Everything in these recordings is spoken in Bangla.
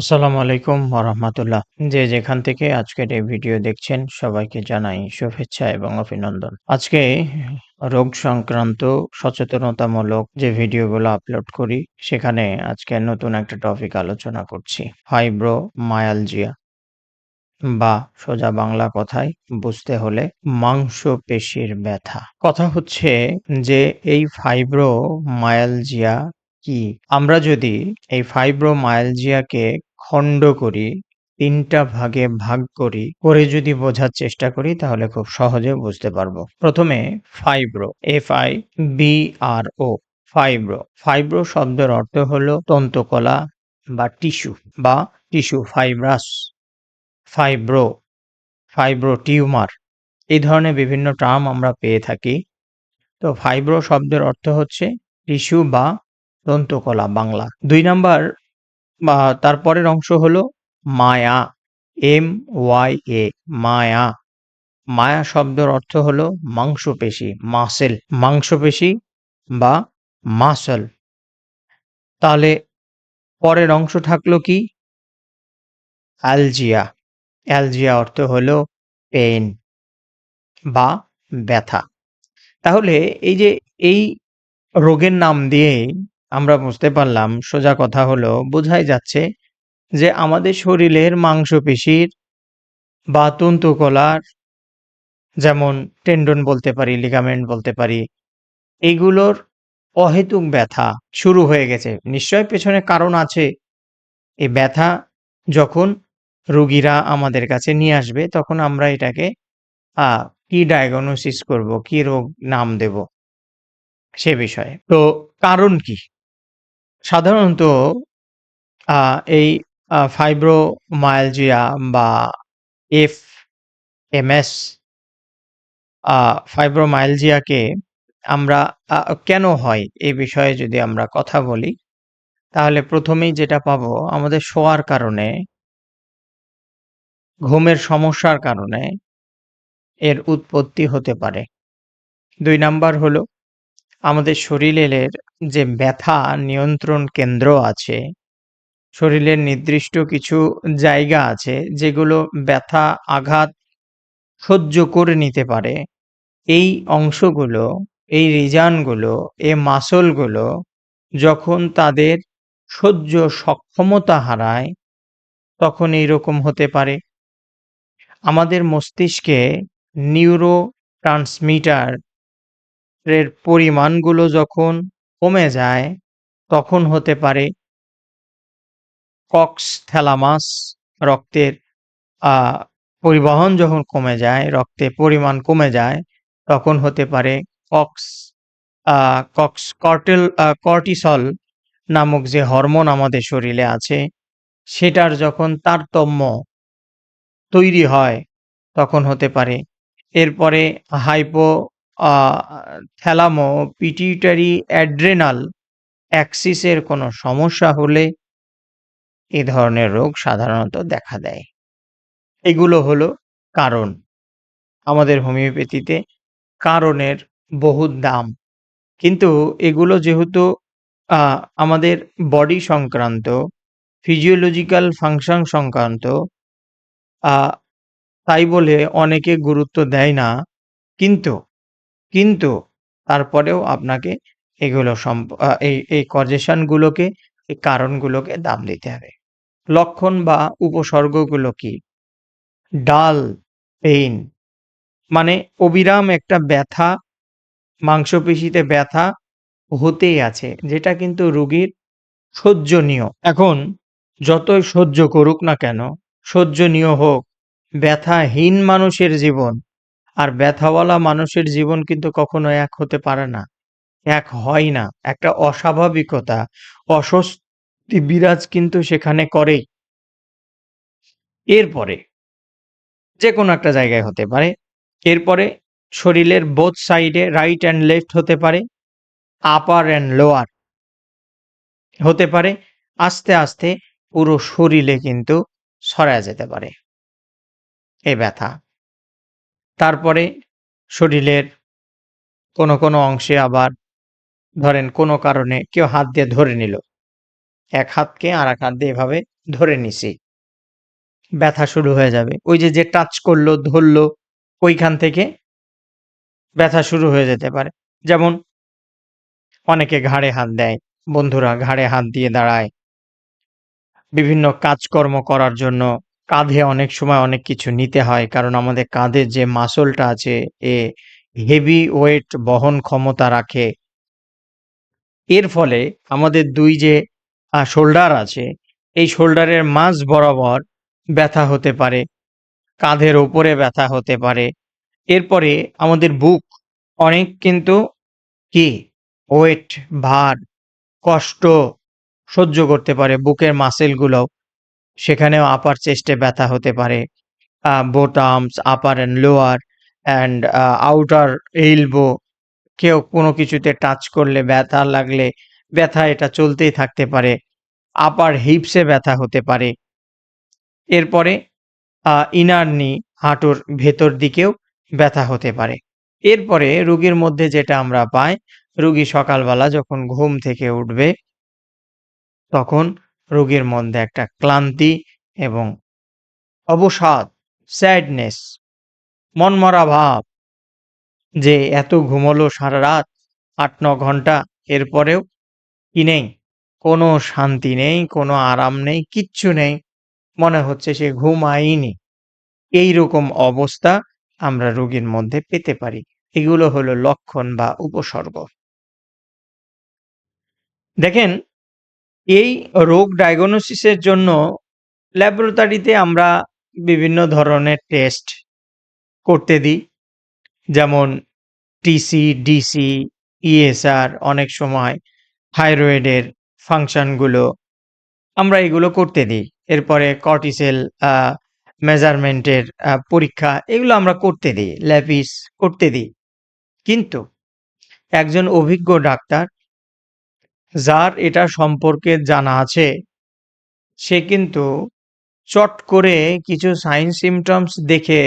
আসসালামু আলাইকুম ওরহমাতুল্লাহ। যে যেখান থেকে আজকের এই ভিডিও দেখছেন, সবাইকে জানাই শুভেচ্ছা এবং অভিনন্দন। আজকে রোগ সংক্রান্ত সচেতনতামূলক যে ভিডিওগুলো আপলোড করি, সেখানে আজকে নতুন একটা টপিক আলোচনা করছি। ফাইব্রোমায়ালজিয়া বা সোজা বাংলা কথায় বুঝতে হলে মাংসপেশির ব্যথা। কথা হচ্ছে যে এই ফাইব্রোমায়ালজিয়া কি? আমরা যদি এই ফাইব্রোমায়ালজিয়াকে খণ্ড করি, ৩ টা ভাগে ভাগ করি, করে যদি বোঝার চেষ্টা করি তাহলে খুব সহজে বুঝতে পারব। প্রথমে ফাইব্রো এফ-আই-বি-আর-ও ফাইব্রো। ফাইব্রো শব্দের অর্থ হলো তন্তুকলা বা টিস্যু বা tissue fibrous, fibro, fibro tumour এই ধরনের বিভিন্ন টার্ম আমরা পেয়ে থাকি। তো ফাইব্রো শব্দের অর্থ হচ্ছে টিস্যু বা দন্তকলা বাংলা। ২ নাম্বার বা তারপরের অংশ হলো মায়া এম-ওয়াই-এ মায়া। মায়া শব্দের অর্থ হলো মাংসপেশি মাসেল মাংসপেশি বা মাসল। তাহলে পরের অংশ থাকল কি? অ্যালজিয়া। অ্যালজিয়া অর্থ হলো পেন বা ব্যথা। তাহলে এই যে এই রোগের নাম দিয়েই আমরা বুঝতে পারলাম সোজা কথা হলো বোঝাই যাচ্ছে যে আমাদের শরীরের মাংসপেশির বা তন্তুকলার যেমন টেন্ডন বলতে পারি, লিগামেন্ট বলতে পারি এগুলোর অহেতুক ব্যথা শুরু হয়ে গেছে। নিশ্চয় পেছনে কারণ আছে। এই ব্যথা যখন রুগীরা আমাদের কাছে নিয়ে আসবে তখন আমরা এটাকে কি ডায়াগনোসিস করব, কি রোগ নাম দেব সে বিষয়ে। তো কারণ কি? সাধারণত এই, আ ফাইব্রোমায়ালজিয়া বা এফ-এমএস আ ফাইব্রোমায়ালজিয়াকে আমরা কেন হয় এ বিষয়ে যদি আমরা কথা বলি, তাহলে প্রথমেই যেটা পাবো, আমাদের শোয়ার কারণে, ঘুমের সমস্যার কারণে এর উৎপত্তি হতে পারে। ২ নাম্বার হলো আমাদের শরীরের যে ব্যথা নিয়ন্ত্রণ কেন্দ্র আছে, শরীরের নির্দিষ্ট কিছু জায়গা আছে যেগুলো ব্যথা আঘাত সহ্য করে নিতে পারে। এই অংশগুলো, এই রিজানগুলো, এ মাসলগুলো যখন তাদের সহ্য সক্ষমতা হারায় তখন এইরকম হতে পারে। আমাদের মস্তিষ্কে নিউরো ট্রান্সমিটার এর পরিমাণগুলো যখন কমে যায় তখন হতে পারে কক্স থ্যালামাস রক্তের পরিবহন যখন কমে যায়, রক্তে পরিমাণ কমে যায় তখন হতে পারে কক্স কক্স কর্টেল কর্টিসল নামক যে হরমোন আমাদের শরীরে আছে সেটার যখন তারতম্য তৈরি হয় তখন হতে পারে। এরপরে হাইপো থ্যালামো পিটিউটারি অ্যাড্রেনাল অ্যাক্সিসের কোনো সমস্যা হলে এ ধরনের রোগ সাধারণত দেখা দেয়। এগুলো হলো কারণ। আমাদের হোমিওপ্যাথিতে কারণের বহুত দাম। কিন্তু এগুলো যেহেতু আমাদের বডি সংক্রান্ত, ফিজিওলজিক্যাল ফাংশন সংক্রান্ত তাই বলে অনেকে গুরুত্ব দেয় না। কিন্তু, কিন্তু তারপরেও আপনাকে এগুলো সম্প এই এই কজেশন গুলোকে, এই কারণগুলোকে দাম দিতে হবে। লক্ষণ বা উপসর্গগুলো কি? ডাল পেইন মানে অবিরাম একটা ব্যথা, মাংসপেশিতে ব্যথা হতেই আছে যেটা কিন্তু রুগীর সহ্যনীয়। এখন যতই সহ্য করুক না কেন, সহ্যনীয় হোক, ব্যথাহীন মানুষের জীবন আর ব্যথাওয়ালা মানুষের জীবন কিন্তু কখনো এক হতে পারে না। এক হয় না। একটা অস্বাভাবিকতা, অস্বস্তি বিরাজ কিন্তু সেখানে করেই। এরপরে যেকোনো একটা জায়গায় হতে পারে। এরপরে শরীরের বোথ সাইডে রাইট অ্যান্ড লেফট হতে পারে। আপার অ্যান্ড লোয়ার হতে পারে। আস্তে, আস্তে পুরো শরীরে কিন্তু ছড়ায় যেতে পারে এই ব্যথা। তারপরে শরীরের কোনো, কোনো অংশে আবার ধরেন কোনো কারণে কেউ হাত দিয়ে ধরে নিল। এক হাতকে আরেক হাত দিয়ে এভাবে ধরে নিছি। ব্যথা শুরু হয়ে যাবে। ওই যে, যে টাচ করল, ধরলো ওইখান থেকে ব্যথা শুরু হয়ে যেতে পারে। যেমন অনেকে ঘাড়ে হাত দেয়। বন্ধুরা ঘাড়ে হাত দিয়ে দাঁড়ায়। বিভিন্ন কাজকর্ম করার জন্য কাঁধে অনেক সময় অনেক কিছু নিতে হয়। কারণ আমাদের কাঁধের যে মাসলটা আছে এ হেভি ওয়েট বহন ক্ষমতা রাখে। এর ফলে আমাদের দুই যে শোল্ডার আছে, এই শোল্ডারের মাঝ বরাবর ব্যথা হতে পারে। কাঁধের ওপরে ব্যথা হতে পারে। এরপরে আমাদের বুক অনেক কিন্তু কি ওয়েট, ভার, কষ্ট সহ্য করতে পারে বুকের মাসেলগুলোও। সেখানেও আপার চেস্টে ব্যথা হতে পারে। আ both arms, upper and lower and outer elbow কেউ কোনো কিছুতে টাচ করলে ব্যথা লাগলে ব্যথা এটা চলতেই থাকতে পারে। আপার হিপসে ব্যথা হতে পারে। এরপরে ইনার নি হাঁটুর ভেতর দিকেও ব্যথা হতে পারে। এরপরে রুগীর মধ্যে যেটা আমরা পাই, রুগী সকালবেলা যখন ঘুম থেকে উঠবে তখন রোগীর মধ্যে একটা ক্লান্তি এবং অবসাদ, স্যাডনেস, মনমরা ভাব যে এত ঘুমোলো সারারাত আট ন ঘণ্টা এরপরেও কি নেই? কোনো শান্তি নেই, কোনো আরাম নেই, কিচ্ছু নেই। মনে হচ্ছে সে ঘুমায়ইনি। এইরকম অবস্থা আমরা রোগীর মধ্যে পেতে পারি। এগুলো হলো লক্ষণ বা উপসর্গ। দেখেন, এই রোগ ডায়াগনোসিসের জন্য ল্যাবরেটরিতে আমরা বিভিন্ন ধরনের টেস্ট করতে দিই। যেমন টিসি, ডিসি, ইএসআর অনেক সময় থাইরয়েডের ফাংশনগুলো আমরা এগুলো করতে দিই। এরপরে কর্টিসেল মেজারমেন্টের পরীক্ষা এগুলো আমরা করতে দিই। ল্যাপিস করতে দিই। কিন্তু একজন অভিজ্ঞ ডাক্তার যার এটা সম্পর্কে জানা আছে, সে কিন্তু চট করে কিছু সাইন সিম্পটমস দেখে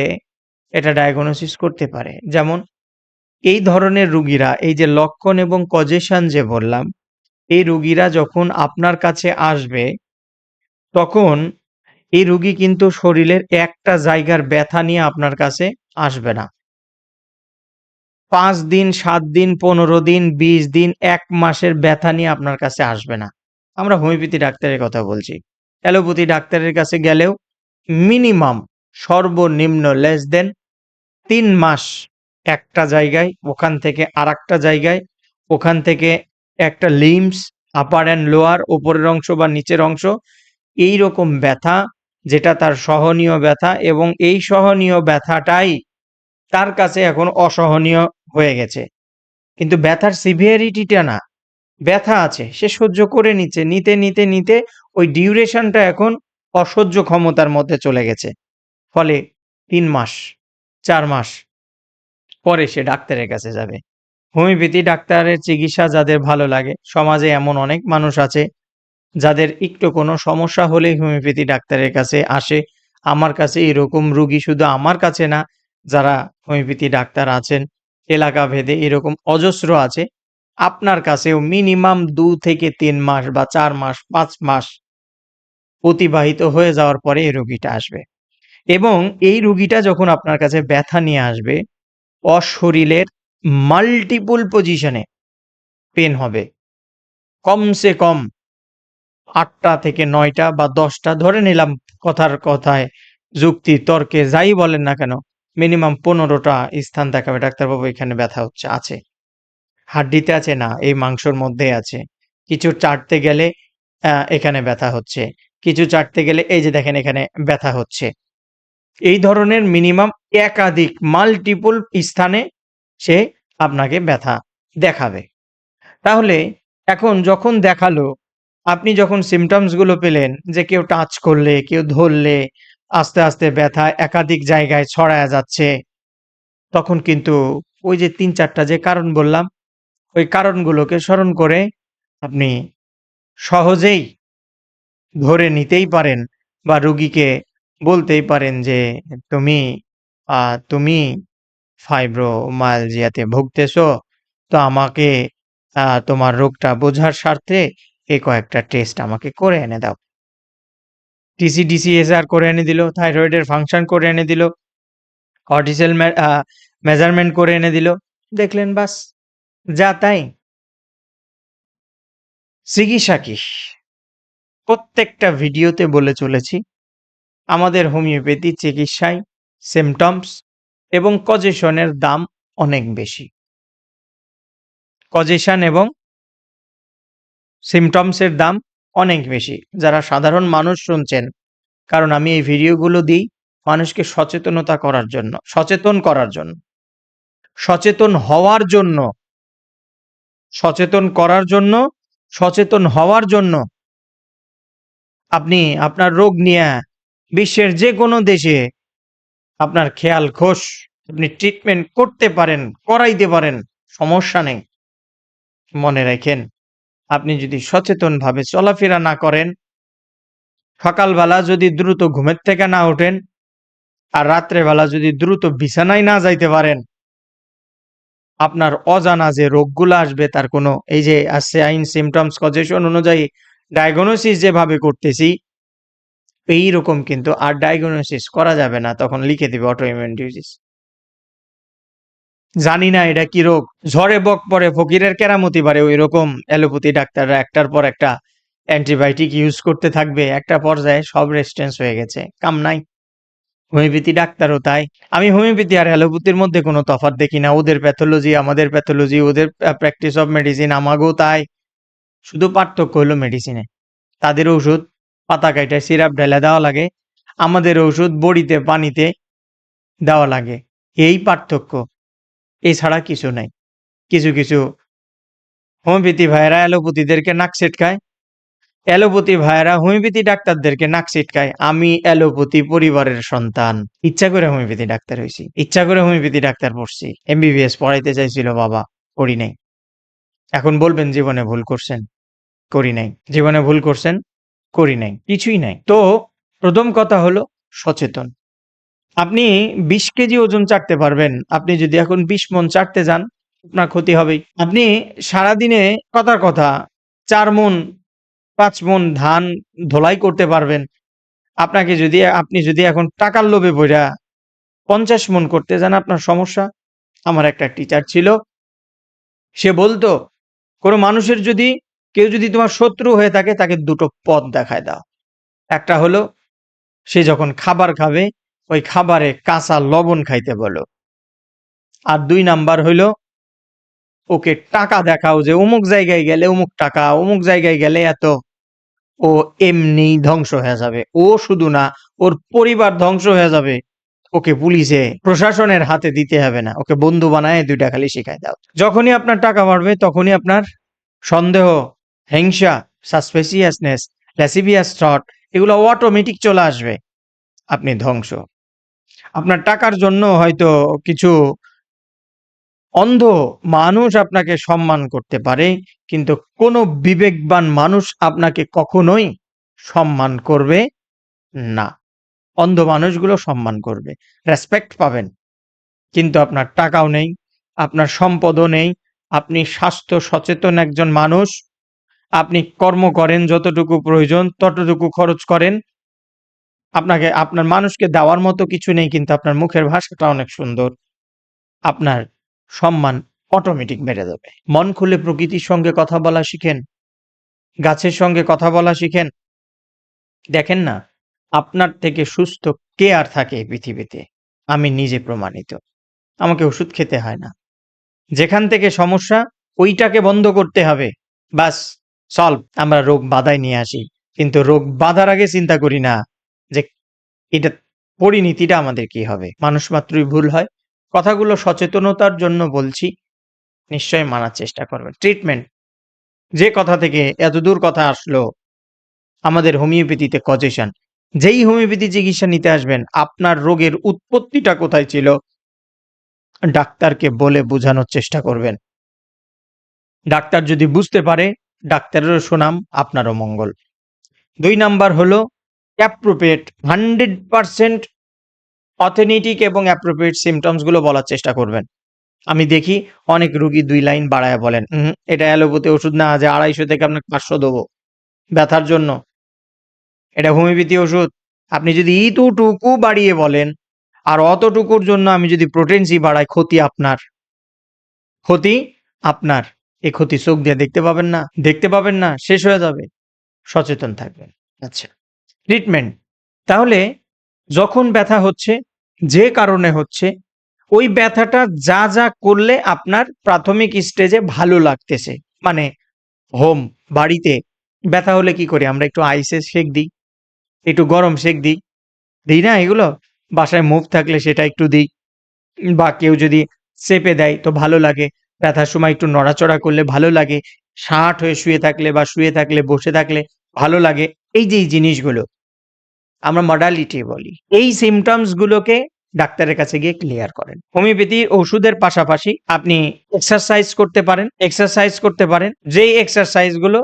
এটা ডায়াগনোসিস করতে পারে। যেমন এই ধরনের রুগীরা এই যে লক্ষণ এবং কজেশন যে বললাম, এই রুগীরা যখন আপনার কাছে আসবে, তখন এই রুগী কিন্তু শরীরের একটা জায়গার ব্যথা নিয়ে আপনার কাছে আসবে না। ৫ দিন, সাত দিন, ১৫ দিন, ২০ দিন, এক মাসের ব্যথা নিয়ে আপনার কাছে আসবে না। আমরা হোমিওপ্যাথি ডাক্তারের কথা বলছি। অ্যালোপ্যাথি ডাক্তারের কাছে গেলেও মিনিমাম সর্বনিম্ন লেস দেন তিন মাস একটা জায়গায়, ওখান থেকে আরেকটা জায়গায়, ওখান থেকে একটা লিম্বস, আপার অ্যান্ড লোয়ার, ওপরের অংশ বা নিচের অংশ এই রকম ব্যথা যেটা তার সহনীয় ব্যথা এবং এই সহনীয় ব্যথাটাই তার কাছে এখন অসহনীয় হয়ে গেছে। কিন্তু ব্যথার সিভিয়ারিটিটা না। ব্যথা আছে, সে সহ্য করে নিচ্ছে। নিতে, নিতে, নিতে ওই ডিউরেশনটা এখন অসহ্য ক্ষমতার মধ্যে চলে গেছে। ফলে তিন মাস, চার মাস পরে সে ডাক্তারের কাছে যাবে। হোমিওপ্যাথি ডাক্তারের চিকিৎসা যাদের ভালো লাগে, সমাজে এমন অনেক মানুষ আছে যাদের একটু কোনো সমস্যা হলেই হোমিওপ্যাথি ডাক্তারের কাছে আসে। আমার কাছে এরকম রুগী শুধু আমার কাছে না, যারা হোমিওপ্যাথি ডাক্তার আছেন, এলাকা ভেদে এরকম অজস্র আছে। আপনার কাছেও মিনিমাম দু থেকে তিন মাস বা চার মাস, পাঁচ মাস অতিবাহিত হয়ে যাওয়ার পরে এই রুগীটা আসবে। এবং এই রুগীটা যখন আপনার কাছে ব্যথা নিয়ে আসবে, অশরীরের মাল্টিপল পজিশনে পেন হবে। কমসে কম আটটা থেকে নয়টা বা দশটা ধরে নিলাম কথার কথায় যুক্তি, তর্কে যাই বলেন না কেন, মিনিমাম পনেরোটা স্থান দেখাবে ডাক্তারবাবু এখানে ব্যথা হচ্ছে, আছে। হাড্ডিতে আছে? না, এই মাংসর মধ্যেই আছে। কিছু চাটতে গেলে এখানে ব্যথা হচ্ছে। কিছু চাটতে গেলে এই যে দেখেন এখানে ব্যথা হচ্ছে। এই ধরনের মিনিমাম একাধিক মাল্টিপল স্থানে সে আপনাকে ব্যথা দেখাবে। তাহলে এখন যখন দেখাল, আপনি যখন সিম্পটমসগুলো পেলেন যে কেউ টাচ করলে, কেউ ধরলে আস্তে, আস্তে ব্যথা একাধিক জায়গায় ছড়ায়া যাচ্ছে। তখন কিন্তু ওই যে তিন চারটা যে কারণ বললাম, ওই কারণগুলোকে স্মরণ করে আপনি সহজেই ধরে নিতেই পারেন বা রুগীকে বলতেই পারেন যে, "তুমি তুমি ফাইব্রোমায়ালজিয়াতে ভুগতেছো। তো আমাকে তোমার রোগটা বোঝার স্বার্থে এই কয়েকটা টেস্ট আমাকে করে এনে দাও।" টিসি ডিসিএসআর করে এনে দিল থাইরয়েডের ফাংশন করে এনে দিল কর্টিসেল মেজারমেন্ট করে এনে দিল, দেখলেন বাস, যা তাই। চিকিৎসা কি? প্রত্যেকটা ভিডিওতে বলে চলেছি, আমাদের হোমিওপ্যাথি চিকিৎসায় সিমটমস এবং কজেশনের দাম অনেক বেশি। কজেশন এবং সিমটমসের দাম অনেক বেশি। যারা সাধারণ মানুষ শুনছেন, কারণ আমি এই ভিডিওগুলো দিই মানুষকে সচেতনতা করার জন্য, সচেতন করার জন্য। সচেতন হওয়ার জন্য, সচেতন করার জন্য, সচেতন হওয়ার জন্য আপনি আপনার রোগ নিয়ে বিশ্বের যে কোনো দেশে আপনার খেয়াল খোশ আপনি ট্রিটমেন্ট করতে পারেন, করাইতে পারেন, সমস্যা নেই। মনে রাখেন। আপনি যদি সচেতনভাবে চলাফেরা না করেন, সকালবেলা যদি দ্রুত ঘুমের থেকে না ওঠেন আর রাত্রেবেলা যদি দ্রুত বিছানায় না যাইতে পারেন, আপনার অজানা যে রোগগুলো আসবে তার কোনো, এই যে আসছে আইন সিমটমস কজেশন অনুযায়ী ডায়াগনোসিস যেভাবে করতেছি এই রকম কিন্তু আর ডায়াগনোসিস করা যাবে না, তখন লিখে দিবে অটোইমিউন ডিজিজ জানি না এটা কি রোগ। ঝড়ে বক পরে ফকিরের কেরামতি বাড়ে ওই রকম অ্যালোপ্যাথি ডাক্তাররা একটার পর একটা অ্যান্টিবায়োটিক ইউজ করতে থাকবে। একটা পর্যায়ে সব রেস্টেন্স হয়ে গেছে, কাম নাই। হোমিওপ্যাথি ডাক্তারও তাই। আমি হোমিওপ্যাথি আর অ্যালোপ্যাথির মধ্যে কোনো তফাৎ দেখি না। ওদের প্যাথোলজি, আমাদের প্যাথোলজি, ওদের প্র্যাকটিস অফ মেডিসিন আমাকেও তাই। শুধু পার্থক্য হলো মেডিসিনে তাদের ওষুধ পাতা কাইটায় সিরাপ ঢেলে দেওয়া লাগে। আমাদের ওষুধ বড়িতে, পানিতে দেওয়া লাগে। এই পার্থক্য। এছাড়া কিছু নাই। কিছু কিছু হোমিওপ্যাথি ভাইয়েরা অ্যালোপ্যাথিদেরকে নাক ছিটকায় অ্যালোপ্যাথি ভাইয়েরা হোমিওপ্যাথি ডাক্তারদেরকে নাক ছিটকায় আমি অ্যালোপ্যাথি পরিবারের সন্তান। ইচ্ছা করে হোমিওপ্যাথি ডাক্তার হয়েছি। ইচ্ছা করে হোমিওপ্যাথি ডাক্তার পড়ছি। এমবিবিএস পড়াইতে চাইছিল বাবা, করি নাই। এখন বলবেন জীবনে ভুল করছেন, করি নাই। জীবনে ভুল করছেন, করি নাই। কিছুই নাই। তো প্রথম কথা হলো সচেতন। আপনি বিশ কেজি ওজন চাটতে পারবেন। আপনি যদি এখন বিশ মন চাটতে যান, আপনার ক্ষতি হবেই। আপনি সারাদিনে কথার কথা, চার মন, পাঁচ মন ধান ধোলাই করতে পারবেন। আপনাকে যদি, আপনি যদি এখন টাকার লোভে বইরা পঞ্চাশ মন করতে যান, আপনার সমস্যা। আমার একটা টিচার ছিল, সে বলতো, কোনো মানুষের যদি, কেউ যদি তোমার শত্রু হয়ে থাকে, তাকে দুটো পথ দেখায় দাও। একটা হলো, সে যখন খাবার খাবে ওই খাবারে কাঁচা লবণ খাইতে বলো। আর দুই নাম্বার হইল, ওকে টাকা দেখাও যে অমুক জায়গায় গেলে অমুক টাকা, অমুক জায়গায় গেলে এত। ও এমনি ধ্বংস হয়ে যাবে। ও শুধু না, ওর পরিবার ধ্বংস হয়ে যাবে। ওকে পুলিশে, প্রশাসনের হাতে দিতে হবে না। ওকে বন্ধু বানায় দুইটা খালি শিখাই দাও। যখনই আপনার টাকা বাড়বে, তখনই আপনার সন্দেহ, হিংসা সাসপেসিয়াসনেস ল্যাসিভিয়াস থট এগুলো অটোমেটিক চলে আসবে। আপনি ধ্বংস। আপনার টাকার জন্য হয়তো কিছু অন্ধ মানুষ আপনাকে সম্মান করতে পারে, কিন্তু কোনো বিবেকবান মানুষ আপনাকে কখনোই সম্মান করবে না। অন্ধ মানুষগুলো সম্মান করবে রেসপেক্ট পাবেন, কিন্তু আপনার টাকাও নেই, আপনার সম্পদও নেই, আপনি স্বাস্থ্য সচেতন একজন মানুষ, আপনি কর্ম করেন যতটুকু প্রয়োজন, ততটুকু খরচ করেন আপনাকে, আপনার মানুষকে দেওয়ার মতো কিছু নেই, কিন্তু আপনার মুখের ভাষাটা অনেক সুন্দর। আপনার সম্মান অটোমেটিক বেড়ে যাবে। মন খুলে প্রকৃতির সঙ্গে কথা বলা শিখেন। গাছের সঙ্গে কথা বলা শিখেন। দেখেন না, আপনার থেকে সুস্থ কে আর থাকে এই পৃথিবীতে? আমি নিজে প্রমাণিত। আমাকে ওষুধ খেতে হয় না। যেখান থেকে সমস্যা, ওইটাকে বন্ধ করতে হবে। বাস সলভ আমরা রোগ বাধায় নিয়ে আসি। কিন্তু রোগ বাধার আগে চিন্তা করি না। এটা পরিণতিটা আমাদের কি হবে? মানুষ মাত্রই ভুল হয়। কথাগুলো সচেতনতার জন্য বলছি, নিশ্চয়ই মানার চেষ্টা করবেন। ট্রিটমেন্ট যে কথা থেকে এত দূর কথা আসলো, আমাদের হোমিওপ্যাথিতে কজেশন যেই হোমিওপ্যাথি চিকিৎসা নিতে আসবেন, আপনার রোগের উৎপত্তিটা কোথায় ছিল, ডাক্তারকে বলে বোঝানোর চেষ্টা করবেন। ডাক্তার যদি বুঝতে পারে, ডাক্তারেরও সুনাম, আপনারও মঙ্গল। দুই নাম্বার হলো অ্যাপ্রোপ্রিয়েট হান্ড্রেড পারসেন্ট অথেন্টিক এবং অ্যাপ্রোপ্রিয়েট সিমটমসগুলো বলার চেষ্টা করবেন। আমি দেখি অনেক রুগী দুই লাইন বাড়ায় বলেন "উহুম, এটা অ্যালোপ্যাথি ওষুধ না যে আড়াইশো থেকে আপনাকে পাঁচশো দেবো ব্যথার জন্য। এটা হোমিওপ্যাথি ওষুধ। আপনি যদি ইতুটুকু বাড়িয়ে বলেন আর অতটুকুর জন্য আমি যদি প্রোটিন সি বাড়াই ক্ষতি আপনার। ক্ষতি আপনার। এই ক্ষতি চোখ দিয়ে দেখতে পাবেন না দেখতে পাবেন না শেষ হয়ে যাবে। সচেতন থাকবেন। আচ্ছা। ট্রিটমেন্ট তাহলে যখন ব্যথা হচ্ছে, যে কারণে হচ্ছে, ওই ব্যথাটা যা যা করলে আপনার প্রাথমিক স্টেজে ভালো লাগতেছে। মানে হোম বাড়িতে ব্যথা হলে কি করি? আমরা একটু আইসে সেক দিই, একটু গরম সেক দিই। দিই না এগুলো? বাসায় মুভ থাকলে সেটা একটু দিই। বা কেউ যদি চেপে দেয় তো ভালো লাগে। ব্যথার সময় একটু নড়াচড়া করলে ভালো লাগে। ষাট হয়ে শুয়ে থাকলে বা শুয়ে থাকলে, বসে থাকলে ভালো লাগে। এই যে এই জিনিসগুলো, আমরা মডালিটি বলি, এই সিমটমস গুলোকে ডাক্তারের কাছে গিয়ে ক্লিয়ার করেন। হোমিওপ্যাথি ওষুধের পাশাপাশি আপনি এক্সারসাইজ করতে পারেন এক্সারসাইজ করতে পারেন, যেই এক্সারসাইজগুলো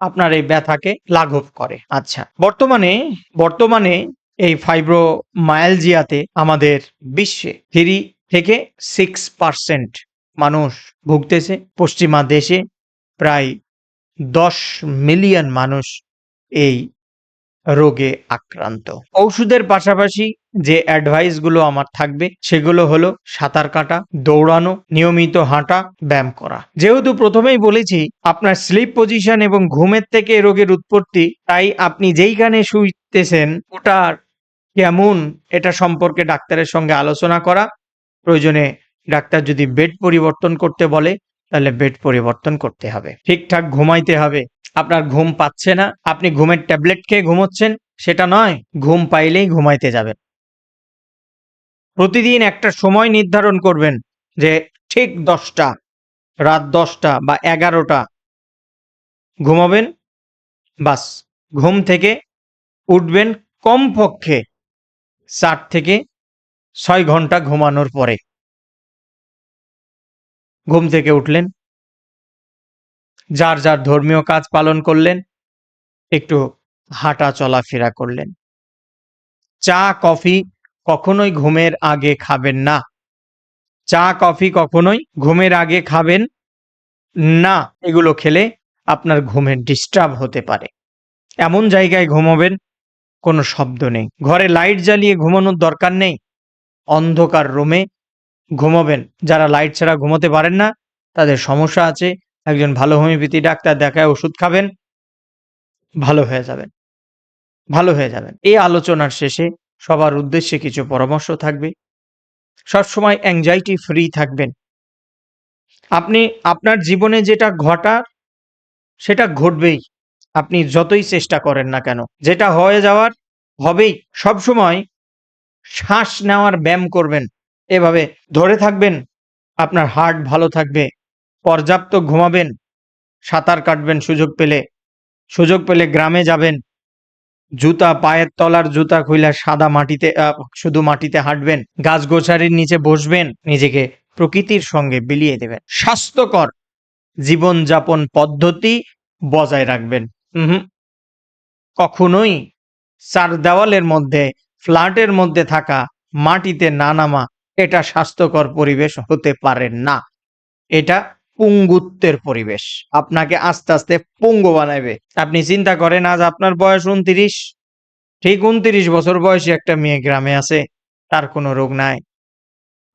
আপনার এই ব্যথাকে লাঘব করে। আচ্ছা বর্তমানে বর্তমানে এই ফাইব্রোমায়ালজিয়াতে আমাদের বিশ্বে থ্রি থেকে সিক্স পার্সেন্ট মানুষ ভুগতেছে। পশ্চিমা দেশে প্রায় দশ মিলিয়ন মানুষ এই রোগে আক্রান্ত। ঔষধের পাশাপাশি যে অ্যাডভাইসগুলো আমার থাকবে, সেগুলো হলো সাঁতার কাটা, দৌড়ানো, নিয়মিত হাঁটা, ব্যায়াম করা। যেহেতু প্রথমেই বলেছি, আপনার স্লিপ পজিশন এবং ঘুমের থেকে রোগের উৎপত্তি, তাই আপনি যেইখানে শুইতেছেন, ওটার কেমন এটা সম্পর্কে ডাক্তারের সঙ্গে আলোচনা করা। প্রয়োজনে ডাক্তার যদি বেড পরিবর্তন করতে বলে তাহলে বেড পরিবর্তন করতে হবে। ঠিকঠাক ঘুমাইতে হবে। আপনার ঘুম পাচ্ছে না। আপনি ঘুমের ট্যাবলেট খেয়ে ঘুমোচ্ছেন। সেটা নয়, ঘুম পাইলেই ঘুমাইতে যাবেন। প্রতিদিন একটা সময় নির্ধারণ করবেন যে ঠিক দশটা, রাত দশটা বা এগারোটা ঘুমাবেন। বাস, ঘুম থেকে উঠবেন কমপক্ষে চার থেকে ছয় ঘণ্টা ঘুমানোর পরে। ঘুম থেকে উঠলেন। যার যার ধর্মীয় কাজ পালন করলেন, একটু হাঁটা চলাফেরা করলেন। চা, কফি কখনোই ঘুমের আগে খাবেন না। চা, কফি কখনোই ঘুমের আগে খাবেন না। এগুলো খেলে আপনার ঘুমের ডিস্টার্ব হতে পারে। এমন জায়গায় ঘুমাবেন, কোনো শব্দ নেই। ঘরে লাইট জ্বালিয়ে ঘুমানোর দরকার নেই। অন্ধকার রুমে ঘুমাবেন। যারা লাইট ছাড়া ঘুমোতে পারেন না, তাদের সমস্যা আছে। একজন ভালো হোমিওপ্যাথি ডাক্তার দেখায় ওষুধ খাবেন, ভালো হয়ে যাবেন। ভালো হয়ে যাবেন। এই আলোচনার শেষে সবার উদ্দেশ্যে কিছু পরামর্শ থাকবে। সবসময় অ্যাংজাইটি ফ্রি থাকবেন। আপনি, আপনার জীবনে যেটা ঘটার, সেটা ঘটবেই। আপনি যতই চেষ্টা করেন না কেন, যেটা হয়ে যাওয়ার হবেই। সবসময় শ্বাস নেওয়ার ব্যায়াম করবেন। এভাবে ধরে থাকবেন, আপনার হার্ট ভালো থাকবে, পর্যাপ্ত ঘুমাবেন, সাঁতার কাটবেন সুযোগ পেলে সুযোগ পেলে গ্রামে যাবেন, জুতা, পায়ের তলার জুতা খুইলা সাদা মাটিতে শুধু মাটিতে হাঁটবেন, গাছ গোছারির নিচে বসবেন, নিজেকে প্রকৃতির সঙ্গে বিলিয়ে দেবেন। স্বাস্থ্যকর জীবনযাপন পদ্ধতি বজায় রাখবেন। হুম। কখনোই চার দেওয়ালের মধ্যে, ফ্ল্যাটের মধ্যে থাকা মাটিতে না নামা এটা স্বাস্থ্যকর পরিবেশ হতে পারে না। এটা পুঙ্গুত্বের পরিবেশ। আপনাকে আস্তে আস্তে পঙ্গু বানাবে আপনি চিন্তা করেন, আজ আপনার বয়স উনত্রিশ ঠিক উনত্রিশ বছর বয়সী একটা মেয়ে গ্রামে আছে, তার কোনো রোগ নাই।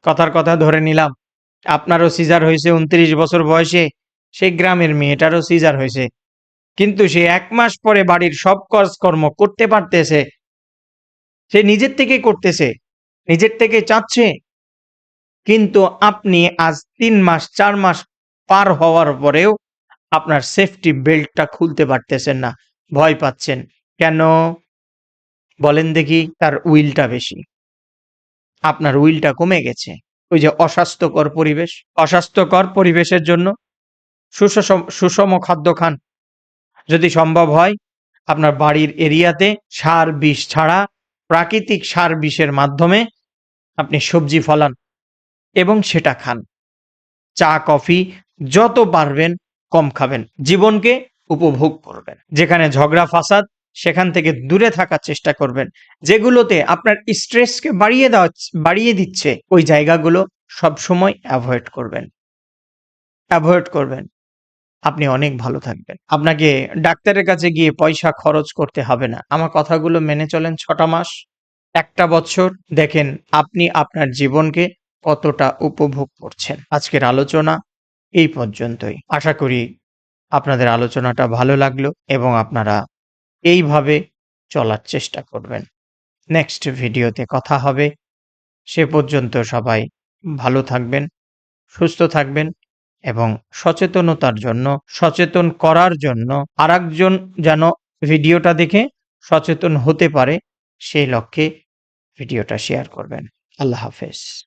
কথার কথা ধরে নিলাম, আপনারও সিজার হয়েছে উনত্রিশ বছর বয়সে সেই গ্রামের মেয়েটারও সিজার হয়েছে। কিন্তু সে এক মাস পরে বাড়ির সব কাজকর্ম করতে পারতেছে। সে নিজের থেকে করতেছে, নিজের থেকে চাচ্ছে। কিন্তু আপনি আজ তিন মাস, চার মাস পার হওয়ার পরেও আপনার সেফটি বেল্টটা খুলতে পারতেছেন না। ভয় পাচ্ছেন। কেন? বলেন দেখি তার উইলটা বেশি। আপনার উইলটা কমে গেছে। ওই যে অস্বাস্থ্যকর পরিবেশ, অস্বাস্থ্যকর পরিবেশের জন্য সুষম সুষম খাদ্য খান। যদি সম্ভব হয়, আপনার বাড়ির এরিয়াতে সার বিষ ছাড়া প্রাকৃতিক সার বিষের মাধ্যমে আপনি সবজি ফলান। এবং সেটা খান। চা কফি যত পারবেন কম খাবেন। জীবনকে উপভোগ করবেন। যেখানে ঝগড়া ফাসাদ সেখান থেকে দূরে থাকার চেষ্টা করবেন। যেগুলোতে আপনার স্ট্রেসকে বাড়িয়ে দেওয়া বাড়িয়ে দিচ্ছে ওই জায়গাগুলো সব সময় অ্যাভয়েড করবেন। অ্যাভয়েড করবেন। আপনি অনেক ভালো থাকবেন। আপনাকে ডাক্তারের কাছে গিয়ে পয়সা খরচ করতে হবে না। আমার কথাগুলো মেনে চলেন ছটা মাস, একটা বছর। দেখেন আপনি আপনার জীবনকে কতটা উপভোগ করছেন। আজকের আলোচনা এই পর্যন্তই। আশা করি আপনাদের আলোচনাটা ভালো লাগল এবং আপনারা এইভাবে চলার চেষ্টা করবেন। নেক্সট ভিডিওতে কথা হবে। সে পর্যন্ত সবাই ভালো থাকবেন, সুস্থ থাকবেন এবং সচেতনতার জন্য, সচেতন করার জন্য আরেকজন যেন ভিডিওটা দেখে সচেতন হতে পারে সেই লক্ষ্যে ভিডিওটা শেয়ার করবেন। আল্লাহ হাফেজ।